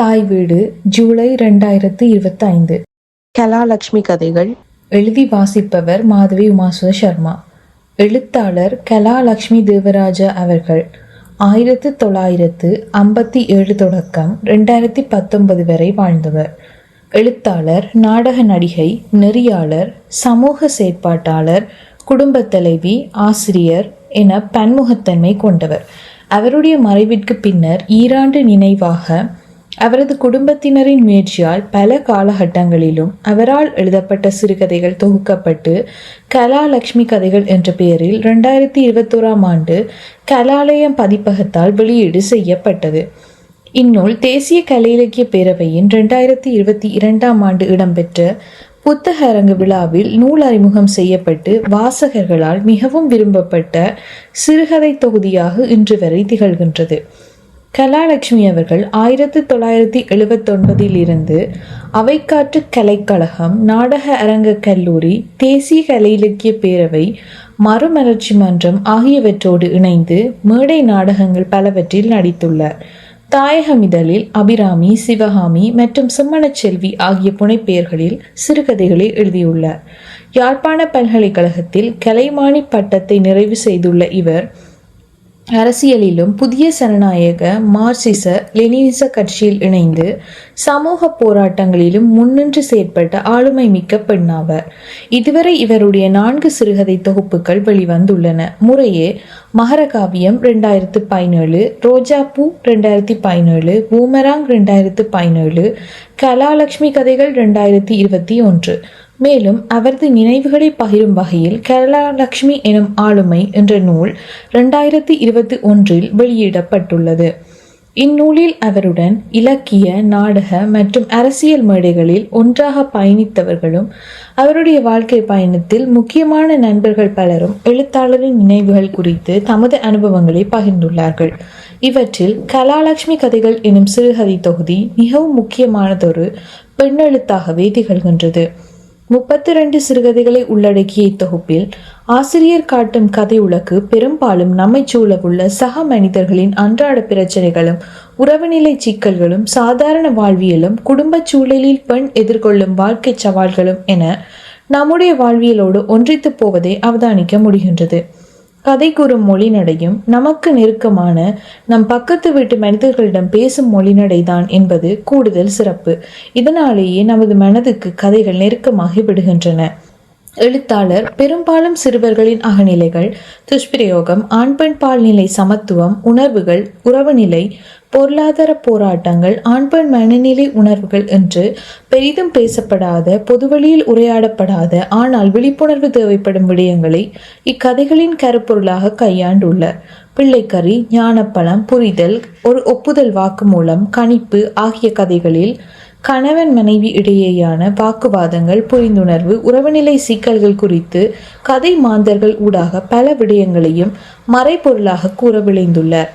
தாய் வீடு ஜூலை ரெண்டாயிரத்து இருபத்தைந்து. கலாலட்சுமி கதைகள். எழுதி வாசிப்பவர் மாதவி உமாசுத சர்மா. எழுத்தாளர் கலாலட்சுமி தேவராஜா அவர்கள். ஆயிரத்து தொள்ளாயிரத்து ஐம்பத்தி ஏழு தொடக்கம் ரெண்டாயிரத்தி பத்தொன்பது வரை வாழ்ந்தவர். எழுத்தாளர் நாடக நடிகை நெறியாளர் சமூக செயற்பாட்டாளர் குடும்பத் தலைவி ஆசிரியர் என பன்முகத்தன்மை கொண்டவர். அவருடைய மறைவிற்கு பின்னர் ஈராண்டு நினைவாக அவரது குடும்பத்தினரின் முயற்சியால் பல காலகட்டங்களிலும் அவரால் எழுதப்பட்ட சிறுகதைகள் தொகுக்கப்பட்டு கலாலட்சுமி கதைகள் என்ற பெயரில் ரெண்டாயிரத்தி இருபத்தோராம் ஆண்டு கலாலயம் பதிப்பகத்தால் வெளியீடு செய்யப்பட்டது. இந்நூல் தேசிய கலை இலக்கிய பேரவையின் ரெண்டாயிரத்தி இருபத்தி இரண்டாம் ஆண்டு இடம்பெற்ற புத்தக அரங்கு விழாவில் நூல் அறிமுகம் செய்யப்பட்டு வாசகர்களால் மிகவும் விரும்பப்பட்ட சிறுகதை தொகுதியாக இன்று வரை திகழ்கின்றது. கலாலட்சுமி அவர்கள் ஆயிரத்தி தொள்ளாயிரத்தி எழுபத்தொன்பதில் இருந்து அவைக்காற்று கலைக்கழகம் நாடக அரங்க கல்லூரி தேசிய கலை இலக்கிய பேரவை மறுமலர்ச்சி மன்றம் ஆகியவற்றோடு இணைந்து மேடை நாடகங்கள் பலவற்றில் நடித்துள்ளார். தாயகமிதழில் அபிராமி சிவகாமி மற்றும் செம்மணச்செல்வி ஆகிய புனைப்பெயர்களில் சிறுகதைகளை எழுதியுள்ளார். யாழ்ப்பாண பல்கலைக்கழகத்தில் கலைமானி பட்டத்தை நிறைவு செய்துள்ள இவர் அரசியலிலும் புதிய சனநாயக மார்க்சிச லெனினிச கட்சியில் இணைந்து சமூக போராட்டங்களிலும் முன்னின்று செயற்பட்ட ஆளுமை மிக்க பெண்ணாவர். இதுவரை இவருடைய நான்கு சிறுகதை தொகுப்புகள் வெளிவந்துள்ளன. முறையே மகரகாவியம் ரெண்டாயிரத்து பதினேழு ரோஜாப்பூ ரெண்டாயிரத்தி பதினேழு பூமராங் ரெண்டாயிரத்து பதினேழு கலாலட்சுமி கதைகள் ரெண்டாயிரத்தி இருபத்தி ஒன்று மேலும் அவரது நினைவுகளை பகிரும் வகையில் கலாலட்சுமி எனும் ஆளுமை என்ற நூல் ரெண்டாயிரத்தி இருபத்தி ஒன்றில் வெளியிடப்பட்டுள்ளது. இந்நூலில் அவருடன் இலக்கிய நாடக மற்றும் அரசியல் மேடைகளில் ஒன்றாக பயணித்தவர்களும் அவருடைய வாழ்க்கை பயணத்தில் முக்கியமான நண்பர்கள் பலரும் எழுத்தாளரின் நினைவுகள் குறித்து தமது அனுபவங்களை பகிர்ந்துள்ளார்கள். இவற்றில் கலாலட்சுமி கதைகள் எனும் சிறுகதை தொகுதி மிகவும் முக்கியமானதொரு பெண்ணெழுத்தாகவே திகழ்கின்றது. முப்பத்தி ரெண்டு சிறுகதைகளை உள்ளடக்கிய இத்தொகுப்பில் ஆசிரியர் காட்டும் கதை உலகு பெரும்பாலும் நம்மை சூழவுள்ள சக மனிதர்களின் அன்றாட பிரச்சனைகளும் உறவுநிலை சிக்கல்களும் சாதாரண வாழ்வியலும் குடும்ப சூழலில் பெண் எதிர்கொள்ளும் வாழ்க்கை சவால்களும் என நம்முடைய வாழ்வியலோடு ஒன்றித்து போவதை அவதானிக்க முடிகின்றது. கதை கூறும் மொழிநடையும் நமக்கு நெருக்கமான நம் பக்கத்து வீட்டு மனிதர்களிடம் பேசும் மொழிநடைதான் என்பது கூடுதல் சிறப்பு. இதனாலேயே நமது மனதுக்கு கதைகள் நெருக்கமாகி விடுகின்றன. எழுத்தாளர் பெரும்பாலும் சிறுவர்களின் அகநிலைகள் துஷ்பிரயோகம் ஆண் பெண் பால்நிலை சமத்துவம் உணர்வுகள் உறவுநிலை பொருளாதார போராட்டங்கள் ஆண் பெண் மனநிலை உணர்வுகள் என்று பெரிதும் பேசப்படாத பொதுவெளியில் உரையாடப்படாத ஆனால் விழிப்புணர்வு தேவைப்படும் விடயங்களை இக்கதைகளின் கருப்பொருளாக கையாண்டுள்ளார். பிள்ளைக்கறி ஞானப்பழம் புரிதல் ஒரு ஒப்புதல் வாக்குமூலம் கணிப்பு ஆகிய கதைகளில் கணவன் மனைவி இடையேயான வாக்குவாதங்கள் புரிந்துணர்வு உறவுநிலை சிக்கல்கள் குறித்து கதை மாந்தர்கள் ஊடாக பல விடயங்களையும் மறைபொருளாக கூற விளைந்துள்ளார்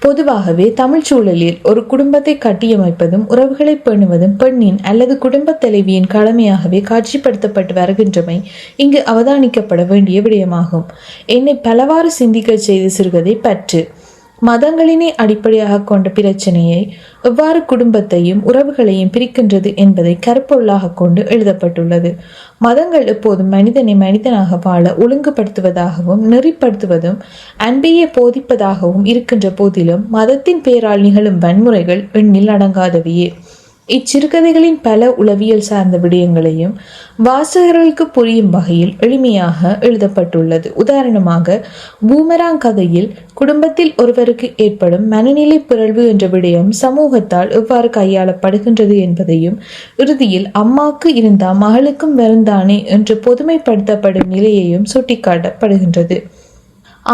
பொதுவாகவே தமிழ் சூழலில் ஒரு குடும்பத்தை கட்டியமைப்பதும் உறவுகளை பேணுவதும் பெண்ணின் அல்லது குடும்பத் தலைவியின் கடமையாகவே காட்சிப்படுத்தப்பட்டு வருகின்றமை இங்கு அவதானிக்கப்பட வேண்டிய விடயமாகும். என்னை பலவாறு சிந்திக்க செய்த சிறுகதை பற்று. மதங்களினை அடிப்படையாக கொண்ட பிரச்சனையை எவ்வாறு குடும்பத்தையும் உறவுகளையும் பிரிக்கின்றது என்பதை கருப்பொருளாக கொண்டு எழுதப்பட்டுள்ளது. மதங்கள் எப்போதும் மனிதனை மனிதனாக வாழ ஒழுங்குபடுத்துவதாகவும் நெறிப்படுத்துவதும் அன்பையே போதிப்பதாகவும் இருக்கின்ற போதிலும் மதத்தின் பெயரால் நிகழும் வன்முறைகள் எண்ணில் அடங்காதவையே. இச்சிறுகதைகளின் பல உளவியல் சார்ந்த விடயங்களையும் வாசகர்களுக்கு புரியும் வகையில் எளிமையாக எழுதப்பட்டுள்ளது. உதாரணமாக பூமராங் கதையில் குடும்பத்தில் ஒருவருக்கு ஏற்படும் மனநிலை பிறழ்வு என்ற விடயம் சமூகத்தால் எவ்வாறு கையாளப்படுகின்றது என்பதையும் இறுதியில் அம்மாக்கு இருந்தா மகளுக்கும் வருந்தானே என்று பொதுமைப்படுத்தப்படும் நிலையையும் சுட்டிக்காட்டப்படுகின்றது.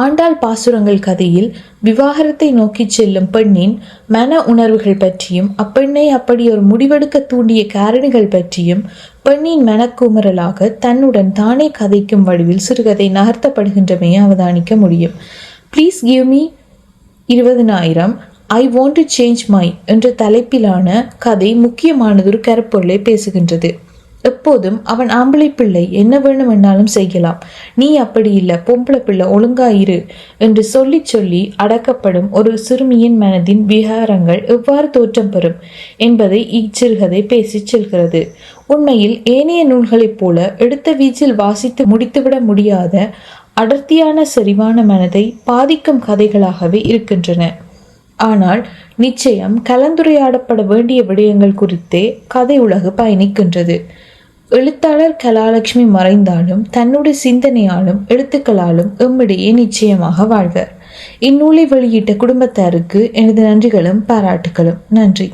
ஆண்டாள் பாசுரங்கள் கதையில் விவாகரத்தை நோக்கிச் செல்லும் பெண்ணின் மன உணர்வுகள் பற்றியும் அப்பெண்ணை அப்படி ஒரு முடிவெடுக்க தூண்டிய காரணிகள் பற்றியும் பெண்ணின் மனக்குமுறலாக தன்னுடன் தானே கதைக்கும் வடிவில் சிறுகதை நகர்த்தப்படுகின்றமையை அவதானிக்க முடியும். ப்ளீஸ் கிவ் மீ இருபதனாயிரம். I want to change my என்ற தலைப்பிலான கதை முக்கியமானதொரு கருப்பொருளை பேசுகின்றது. எப்போதும் அவன் ஆம்பளை பிள்ளை என்ன வேணுமென்னாலும் செய்யலாம். நீ அப்படி இல்லை பொம்பளை பிள்ளை ஒழுங்காயிரு என்று சொல்லி சொல்லி அடக்கப்படும் ஒரு சிறுமியின் மனதின் விகாரங்கள் எவ்வாறு தோற்றம் பெறும் என்பதை இச்சிறுகதை பேசிச் செல்கிறது. உண்மையில் ஏனைய நூல்களைப் போல எடுத்த வீச்சில் வாசித்து முடித்துவிட முடியாத அடர்த்தியான செறிவான மனதை பாதிக்கும் கதைகளாகவே இருக்கின்றன. ஆனால் நிச்சயம் கலந்துரையாடப்பட வேண்டிய விடயங்கள் குறித்தே கதை உலகு பயணிக்கின்றது. எழுத்தாளர் கலாலட்சுமி மறைந்தாலும் தன்னுடைய சிந்தனையாலும் எழுத்துக்களாலும் எம்மிடையே நிச்சயமாக வாழ்வர். இந்நூலை வெளியிட்ட குடும்பத்தாருக்கு எனது நன்றிகளும் பாராட்டுகளும். நன்றி.